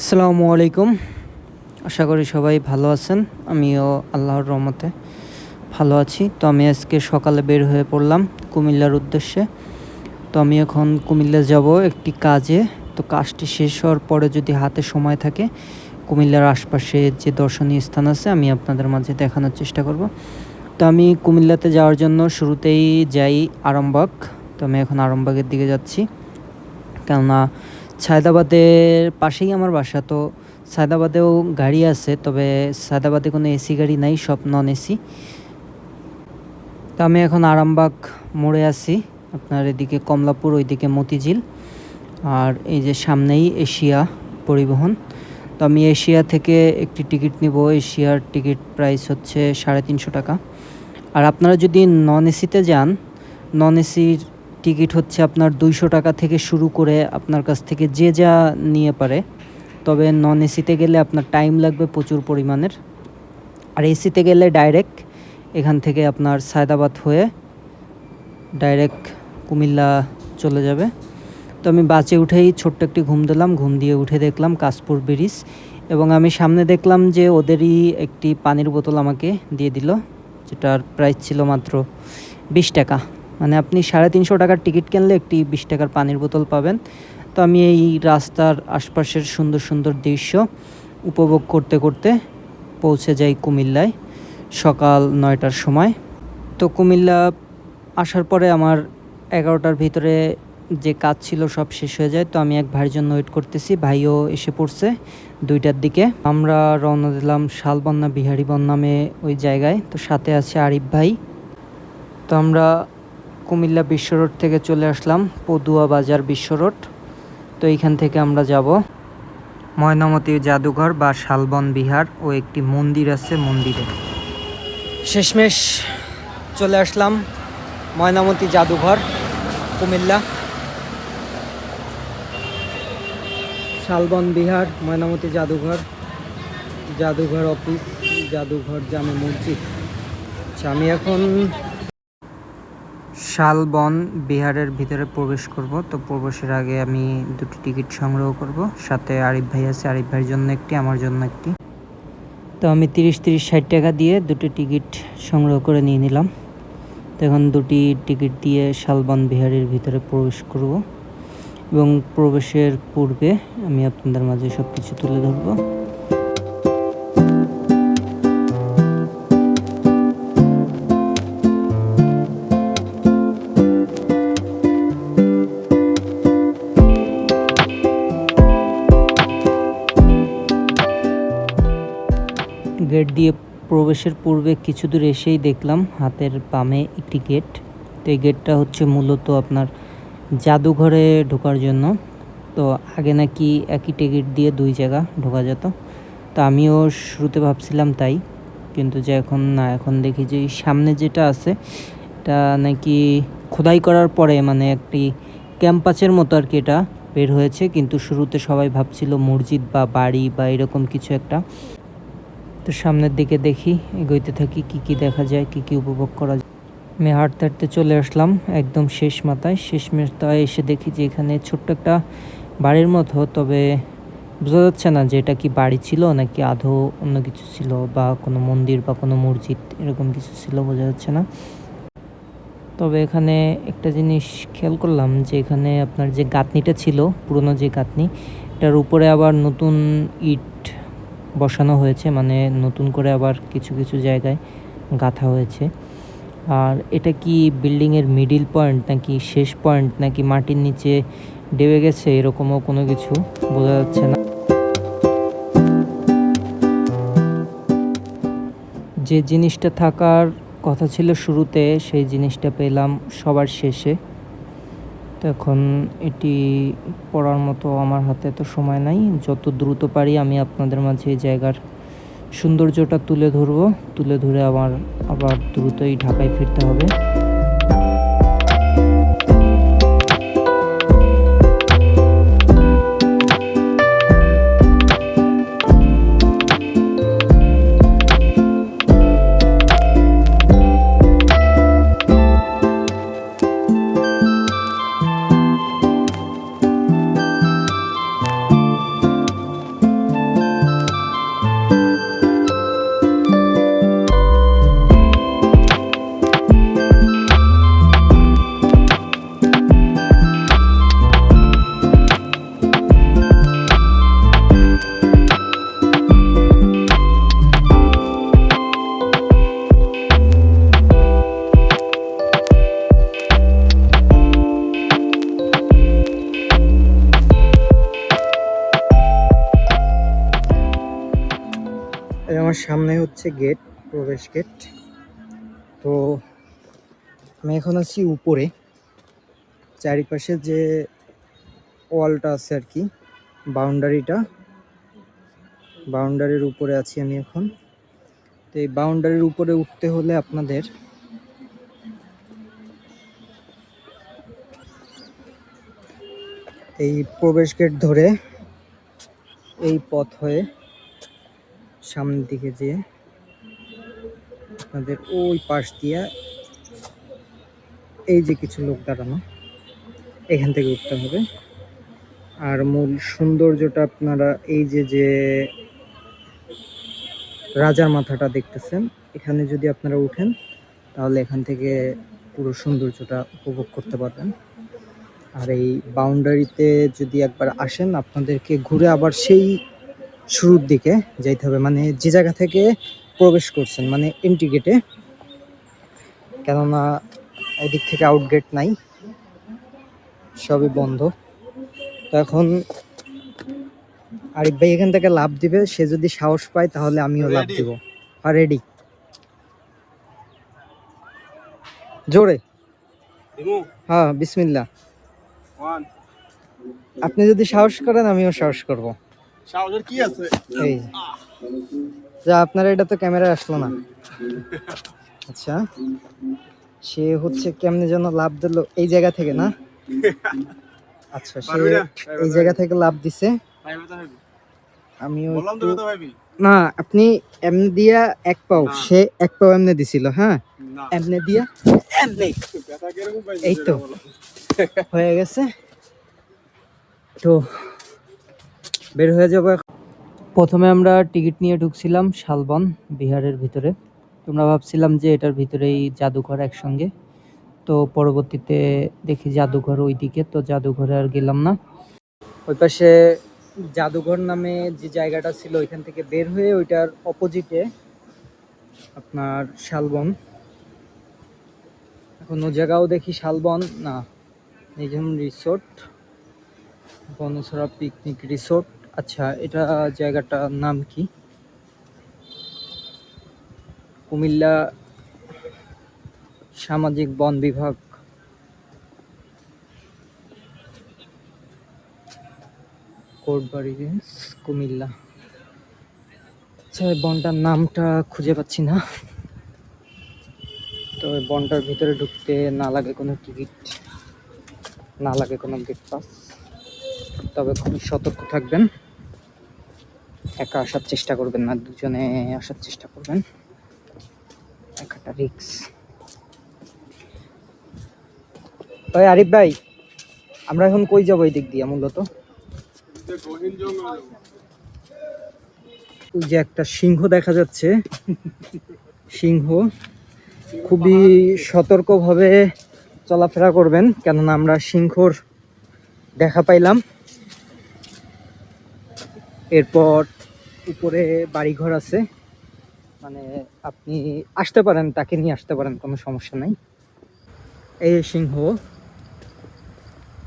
আসসালামু আলাইকুম। আশা করি সবাই ভালো আছেন। আমিও আল্লাহর রহমতে ভালো আছি। তো আমি আজকে সকালে বের হয়ে পড়লাম কুমিল্লার উদ্দেশ্যে। তো আমি এখন কুমিল্লা যাব একটি কাজে। তো কাজটি শেষ হওয়ার পরে যদি হাতে সময় থাকে, কুমিল্লার আশপাশে যে দর্শনীয় স্থান আছে, আমি আপনাদের মাঝে দেখানোর চেষ্টা করব। তো আমি কুমিল্লাতে যাওয়ার জন্য শুরুতেই যাই আরামবাগ। তো আমি এখন আরামবাগের দিকে যাচ্ছি। কেননা সায়দাবাদের পাশেই আমার বাসা, তো সায়দাবাদেও গাড়ি আছে, তবে সায়দাবাদে কোনো এসি গাড়ি নাই, সব নন এসি তো আমি এখন আরামবাগ মোড়ে আছি, আপনার এদিকে কমলাপুর, ওইদিকে মতিঝিল, আর এই যে সামনেই এশিয়া পরিবহন। তো আমি এশিয়া থেকে একটি টিকিট নিব, এশিয়ার টিকিট প্রাইস হচ্ছে সাড়ে তিনশো টাকা। আর আপনারা যদি নন এসিতে যান নন এসির টিকিট হচ্ছে আপনার দুইশো টাকা থেকে শুরু করে আপনার কাছ থেকে যে যা নিয়ে পারে। তবে নন এসিতে গেলে আপনার টাইম লাগবে প্রচুর পরিমাণের। আর এসিতে গেলে ডাইরেক্ট এখান থেকে আপনার সায়দাবাদ হয়ে ডাইরেক্ট কুমিল্লা চলে যাবে। তো আমি বাসে উঠেই ছোট্ট একটি ঘুম দিলাম, ঘুম দিয়ে উঠে দেখলাম কাশপুর ব্রিজ এবং আমি সামনে দেখলাম যে ওদেরই একটি পানির বোতল আমাকে দিয়ে দিল, যেটার প্রাইস ছিল মাত্র বিশ টাকা। মানে আপনি সাড়ে তিনশো টাকার টিকিট কিনলে একটি বিশ টাকার পানির বোতল পাবেন। তো আমি এই রাস্তার আশপাশের সুন্দর সুন্দর দৃশ্য উপভোগ করতে করতে পৌঁছে যাই কুমিল্লায় সকাল নয়টার সময়। তো কুমিল্লা আসার পরে আমার এগারোটার ভিতরে যে কাজ ছিল সব শেষ হয়ে যায়। তো আমি এক ভাইয়ের জন্য ওয়েট করতেছি, ভাইও এসে পড়ছে দুইটার দিকে। আমরা রওনা দিলাম শালবন্যা বিহারীবন নামে ওই জায়গায়। তো সাথে আছে আরিফ ভাই। তো আমরা কুমিল্লা বিশ্ব রোড থেকে চলে আসলাম, পদুয়া বাজার বিশ্ব রোড। তো এইখান থেকে আমরা যাব। ময়নামতি জাদুঘর বা শালবন বিহার ও একটি মন্দির আছে মন্দিরে। শেষমেশ চলে আসলাম ময়নামতি জাদুঘর, কুমিল্লা। শালবন বিহার, ময়নামতি জাদুঘর জাদুঘর অফিস, জাদুঘর জামে মসজিদ। আমি এখন শালবন বিহারের ভিতরে প্রবেশ করব। তো প্রবেশের আগে আমি দুটি টিকিট সংগ্রহ করব। সাথে আরিফ ভাই আছে। আরিফ ভাইয়ের জন্য একটি, আমার জন্য একটি। তো আমি তিরিশ তিরিশ, ষাট টাকা দিয়ে দুটি টিকিট সংগ্রহ করে নিয়ে নিলাম। তো এখন দুটি টিকিট দিয়ে শালবন বিহারের ভিতরে প্রবেশ করব। এবং প্রবেশের পূর্বে আমি আপনাদের মাঝে সব কিছু তুলে ধরবো। গেট দিয়ে প্রবেশের পূর্বে কিছু দূর এসেই দেখলাম হাতের বামে একটি গেট তো এই গেটটা হচ্ছে মূলত আপনার জাদুঘরে ঢোকার জন্য। তো আগে নাকি একই টিকিট দিয়ে দুই জায়গা ঢোকা যেত। তো আমিও শুরুতে ভাবছিলাম তাই। কিন্তু যে এখন না, এখন দেখি যে সামনে যেটা আছে, এটা নাকি খোদাই করার পরে মানে একটি ক্যাম্পাসের মতো আর কি এটা বের হয়েছে। কিন্তু শুরুতে সবাই ভাবছিল মসজিদ বা বাড়ি বা এরকম কিছু একটা। তো সামনের দিকে দেখি, এগোইতে থাকি কি কি দেখা যায়, কি কি উপভোগ করা যায়। আমি হাঁটতে হাঁটতে চলে আসলাম একদম শেষ মাথায়। শেষ মাথায় এসে দেখি যে এখানে ছোট্ট একটা বাড়ির মতো, তবে বোঝা যাচ্ছে না যে এটা কি বাড়ি ছিল নাকি আধো অন্য কিছু ছিল বা কোনো মন্দির বা কোনো মসজিদ, এরকম কিছু ছিল, বোঝা যাচ্ছে না। তবে এখানে একটা জিনিস খেয়াল করলাম যে এখানে আপনার যে গাঁথনিটা ছিল, পুরনো যে গাঁথনি, এটার উপরে আবার নতুন ইট বসানো হয়েছে মানে নতুন করে আবার কিছু কিছু জায়গায় গাঁথা হয়েছে। আর এটা কি বিল্ডিংয়ের মিডিল পয়েন্ট নাকি শেষ পয়েন্ট নাকি মাটির নিচে ডেবে গেছে এরকমও কোনো কিছু বোঝা যাচ্ছে না। যে জিনিসটা থাকার কথা ছিল শুরুতে, সেই জিনিসটা পেলাম সবার শেষে। তো এখন এটি পড়ার মতো আমার হাতে তো সময় নাই। যত দ্রুত পারি আমি আপনাদের মাঝে এই জায়গার সৌন্দর্যটা তুলে ধরবো। তুলে ধরে আমার আবার দ্রুতই ঢাকায় ফিরতে হবে। সামনে হচ্ছে গেট, প্রবেশ গেট। তো আমি এখন আছি উপরে। চারিপাশে যে ওয়ালটা আছে আর কি, বাউন্ডারিটা, বাউন্ডারির উপরে আছি আমি এখন। তো এই বাউন্ডারির উপরে উঠতে হলে আপনাদের এই প্রবেশ গেট ধরে এই পথ হয়ে সামনের দিকে যেয়ে আপনাদের ওই পাশ দিয়ে এই যে কিছু লোক দাঁড়ানো, এখান থেকে উঠতে হবে। আর মূল সৌন্দর্যটা আপনারা এই যে যে রাজার মাথাটা দেখতেছেন, এখানে যদি আপনারা উঠেন, তাহলে এখান থেকে পুরো সৌন্দর্যটা উপভোগ করতে পারবেন। আর এই বাউন্ডারিতে যদি একবার আসেন, আপনাদেরকে ঘুরে আবার সেই শুরুর দিকে যাইতে হবে। মানে যে জায়গা থেকে প্রবেশ করছেন মানে এন্ট্রি গেটে কেননা এদিক থেকে আউট গেট নাই সবই বন্ধ। তো এখন আরিফ ভাই এখান থেকে লাভ দিবে সে যদি সাহস পায় তাহলে আমিও লাভ? দিব। আর রেডি জোরে। হ্যাঁ বিসমিল্লাহ। ওয়ান আপনি যদি সাহস করেন আমিও সাহস করব। সাহসের কি আছে? এই যা আপনার এটা তো ক্যামেরা আসলো না। আচ্ছা সে হচ্ছে কেমনে যেন লাভ দিল এই জায়গা থেকে না? আচ্ছা সে এই জায়গা থেকে লাভ দিছে। আমিও না আপনি এমনি দিয়া এক পাও সে এক পাও এমনি দিছিল হ্যাঁ? এমনি দিয়া এমনি। এই তো। হয়ে গেছে। তো বের হয়ে যাব প্রথমে আমরা টিকিট নিয়ে ঢুকছিলাম শালবন, বিহারের ভিতরে। তোমরা ভাবছিলাম যে এটার ভিতরেই জাদুঘর একসঙ্গে। তো পরবর্তীতে দেখি জাদুঘর ওইদিকে, তো জাদুঘরে আর গেলাম না। ওই পাশে জাদুঘর নামে যে জায়গাটা ছিল ওইখান থেকে বের হয়ে ওইটার অপোজিটে আপনার শালবন। এখন ও জায়গাও দেখি শালবন, না। নিজাম রিসোর্ট বনসরা পিকনিক রিসোর্ট আচ্ছা এটা জায়গাটার নাম কি? কুমিল্লা সামাজিক বন বিভাগ। কোটবাড়ি কুমিল্লা। আচ্ছা বনটার নামটা খুঁজে পাচ্ছি না। তো বনটার ভিতরে ঢুকতে না লাগে কোনো টিকিট, না লাগে কোনো গেট পাস। তবে খুবই সতর্ক থাকবেন। একা আসার চেষ্টা করবেন না, দুজনে আসার চেষ্টা করবেন। একাটা রিক্স ওই আরিফ ভাই, আমরা এখন কই যাব এই দিক দিয়ে মূলত? ওই যে একটা সিংহ দেখা যাচ্ছে। সিংহ খুবই সতর্কভাবে চলাফেরা করবেন, কেননা আমরা সিংহর দেখা পাইলাম। এরপর উপরে বাড়িঘর আছে। মানে আপনি আসতে পারেন, তাকে নিয়ে আসতে পারেন, কোনো সমস্যা নাই। এই সিংহ,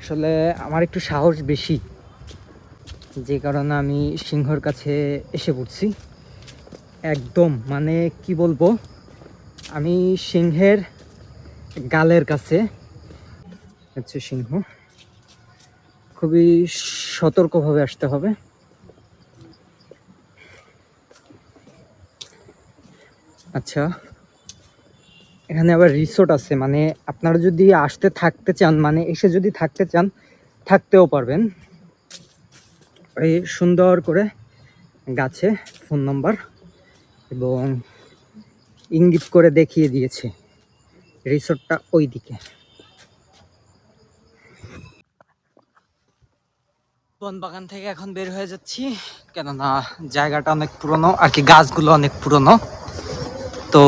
আসলে আমার একটু সাহস বেশি। যে কারণে আমি সিংহর কাছে এসে পড়ছি। একদম মানে কি বলব, আমি সিংহের গালের কাছে হচ্ছে সিংহ। খুবই সতর্কভাবে আসতে হবে। আচ্ছা। এখানে আবার রিসোর্ট আছে মানে আপনারা যদি আসতে থাকতে চান মানে এসে যদি থাকতে চান, থাকতেও পারবেন। এই সুন্দর করে গাছে ফোন নাম্বার এবং ইঙ্গিত করে দেখিয়ে দিয়েছে রিসোর্টটা ওই দিকে বন বাগান থেকে এখন বের হয়ে যাচ্ছি, কেননা জায়গাটা অনেক পুরনো, আর কি গাছগুলো অনেক পুরনো। তো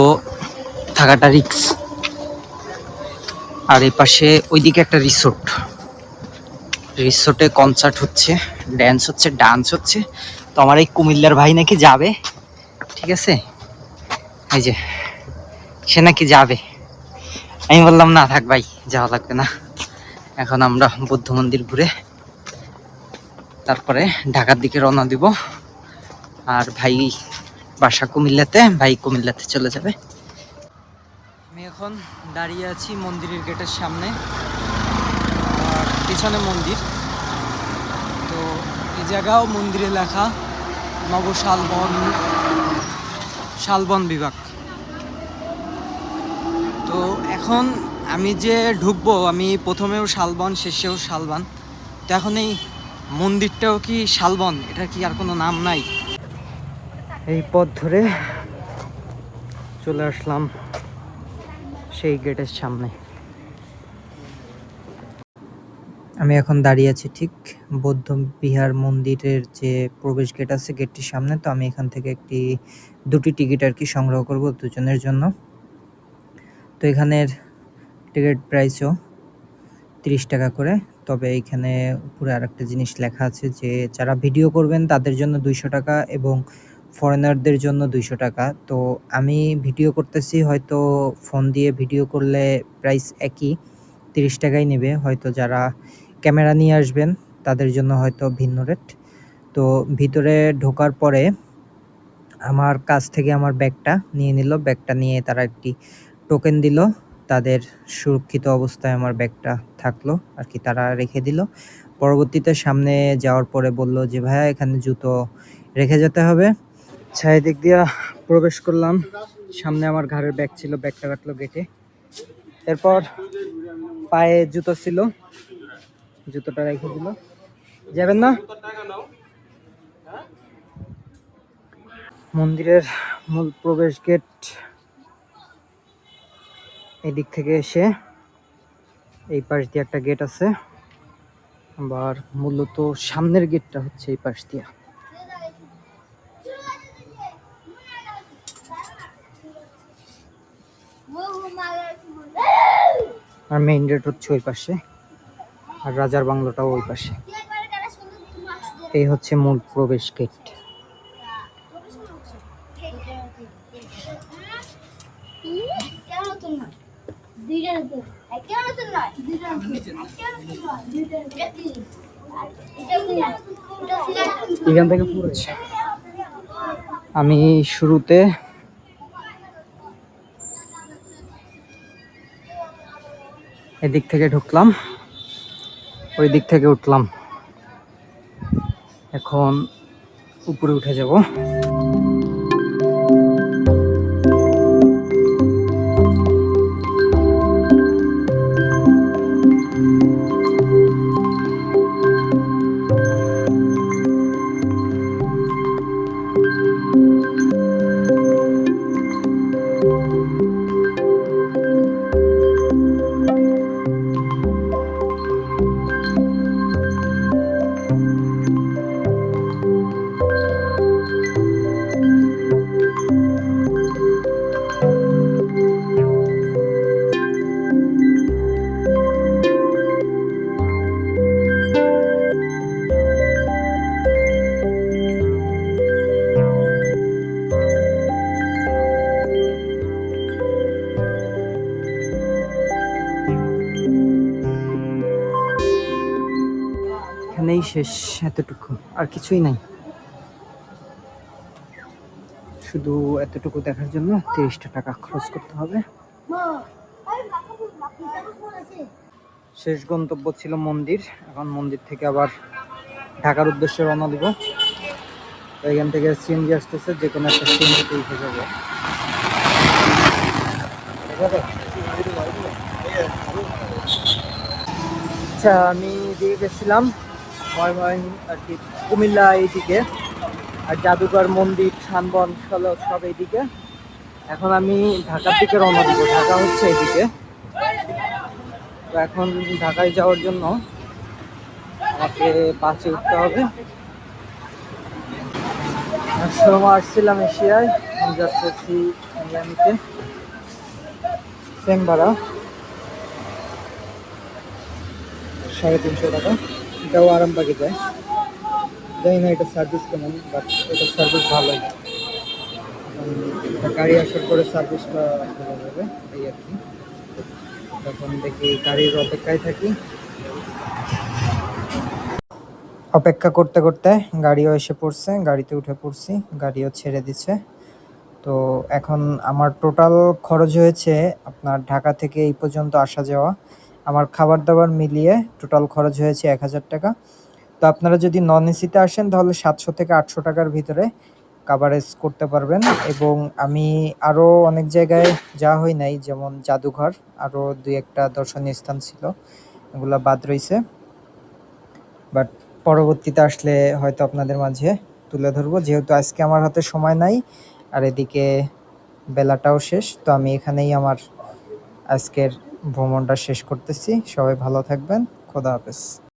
থাকাটা রিক্স আর এই পাশে ওইদিকে একটা রিসোর্ট রিসোর্টে কনসার্ট হচ্ছে ড্যান্স হচ্ছে ডান্স হচ্ছে। তো আমার এই কুমিল্লার ভাই নাকি যাবে, ঠিক আছে? এই যে, সে নাকি যাবে। আমি বললাম, না, থাক ভাই, যাওয়া লাগবে না। এখন আমরা বৌদ্ধ মন্দির ঘুরে তারপরে ঢাকার দিকে রওনা দিব। আর ভাই বাসা কুমিল্লাতে, ভাই কুমিল্লাতে চলে যাবে। আমি এখন দাঁড়িয়ে আছি মন্দিরের গেটের সামনে, আর পিছনে মন্দির। তো এই জায়গাও মন্দিরে লেখা নব শালবন শালবন বিভাগ। তো এখন আমি যে ঢুকবো, আমি প্রথমেও শালবন, শেষেও শালবন। তো এখন এই মন্দিরটাও কি শালবন? এটা কি আর কোনো নাম নাই? এই পথ ধরে চলে আসলাম সেই গেটের সামনে। আমি এখন দাঁড়িয়ে আছি ঠিক বৌদ্ধ বিহার মন্দিরের যে প্রবেশ গেট আছে গেটটির সামনে। তো আমি এখান থেকে একটি, দুটি টিকিট আর কি সংগ্রহ করব দুজনের জন্য। তো এখানের টিকিট প্রাইসও তিরিশ টাকা করে। তবে এখানে উপরে আরেকটা জিনিস লেখা আছে যে, যারা ভিডিও করবেন তাদের জন্য দুইশো টাকা এবং ফরেনারদের জন্য দুইশো টাকা। তো আমি ভিডিও করতেছি, হয়তো ফোন দিয়ে ভিডিও করলে প্রাইস একই, তিরিশ টাকাই নেবে। হয়তো যারা ক্যামেরা নিয়ে আসবেন, তাদের জন্য হয়তো ভিন্ন রেট তো ভিতরে ঢোকার পরে আমার কাছ থেকে আমার ব্যাগটা নিয়ে নিল। ব্যাগটা নিয়ে তারা একটি টোকেন দিল। তাদের সুরক্ষিত অবস্থায় আমার ব্যাগটা থাকল, আর কি তারা রেখে দিল। পরবর্তীতে সামনে যাওয়ার পরে বলল যে, ভাইয়া, এখানে জুতো রেখে যেতে হবে। ছায়াদিক দিয়া প্রবেশ করলাম। সামনে আমার ঘরের ব্যাগ ছিল, ব্যাগটা রাখল গেটে। এরপর পায়ে জুতো ছিল, জুতোটা রেখে দিল। যাবেন না? মন্দিরের মূল প্রবেশ গেট এদিক থেকে এসে এই পাশ দিয়ে একটা গেট আছে। আবার মূলত সামনের গেটটা হচ্ছে এই পাশ দিয়া। আর মেইন গেট হচ্ছে ওই পাশে। আর রাজার বাংলোটাও ওই পাশে। এই হচ্ছে মূল প্রবেশ গেট এখান থেকে আমি শুরুতে এদিক থেকে ঢুকলাম ওই দিক থেকে উঠলাম। এখন উপরে উঠে যাব। এখানেই শেষ এতটুকু, আর কিছুই নাই। শুধু এতটুকু দেখার জন্য তিরিশটা টাকা খরচ করতে হবে। শেষ গন্তব্য ছিল মন্দির, এখন মন্দির থেকে আবার ঢাকার উদ্দেশ্যে রওনা দিব। এখান থেকে সিএনজি আসতেছে, যে কোনো একটা সিএনজিতে উঠে যাব। আচ্ছা আমি দিয়ে গেছিলাম। আর কি কুমিল্লা এইদিকে। আর জাদুঘর, মন্দির শানবন সল- সব এইদিকে। এখন আমি ঢাকার দিকে রওনা দিব। ঢাকা হচ্ছে এদিকে তো এখন ঢাকায় যাওয়ার জন্য আমাকে বাসে উঠতে হবে। সময় আসছিলাম এশিয়ায়। আমি মিয়ামিতে। সেম ভাড়া সাড়ে তিনশো টাকা। এটাও আরামবাগে যায়। জানি না এটা সার্ভিস কেমন বাট এটা সার্ভিস ভালোই। গাড়ি আসার পরে সার্ভিসটা বোঝা যাবে এই আর কি। তখন দেখি গাড়ির অপেক্ষায় থাকি। অপেক্ষা করতে করতে গাড়িও এসে পড়ছে, গাড়িতে উঠে পড়ছি, গাড়িও ছেড়ে দিচ্ছে তো এখন আমার টোটাল খরচ হয়েছে আপনার ঢাকা থেকে এই পর্যন্ত আসা যাওয়া। আমার খাবার দাবার মিলিয়ে টোটাল খরচ হয়েছে এক হাজার টাকা। তো আপনারা যদি নন এসিতে আসেন, তাহলে সাতশো থেকে আটশো টাকার ভিতরে কাভারেজ করতে পারবেন এবং আমি আরও অনেক জায়গায় যাওয়া হয় নাই, যেমন জাদুঘর আরও দুই একটা দর্শনীয় স্থান ছিল, এগুলো বাদ রয়েছে বাট পরবর্তীতে আসলে হয়তো আপনাদের মাঝে তুলে ধরবো, যেহেতু আজকে আমার হাতে সময় নাই, আর এদিকে বেলাটাও শেষ, তো আমি এখানেই আমার আজকের ভ্রমণটা শেষ করতেছি। সবাই ভালো থাকবেন। খোদা হাফেজ।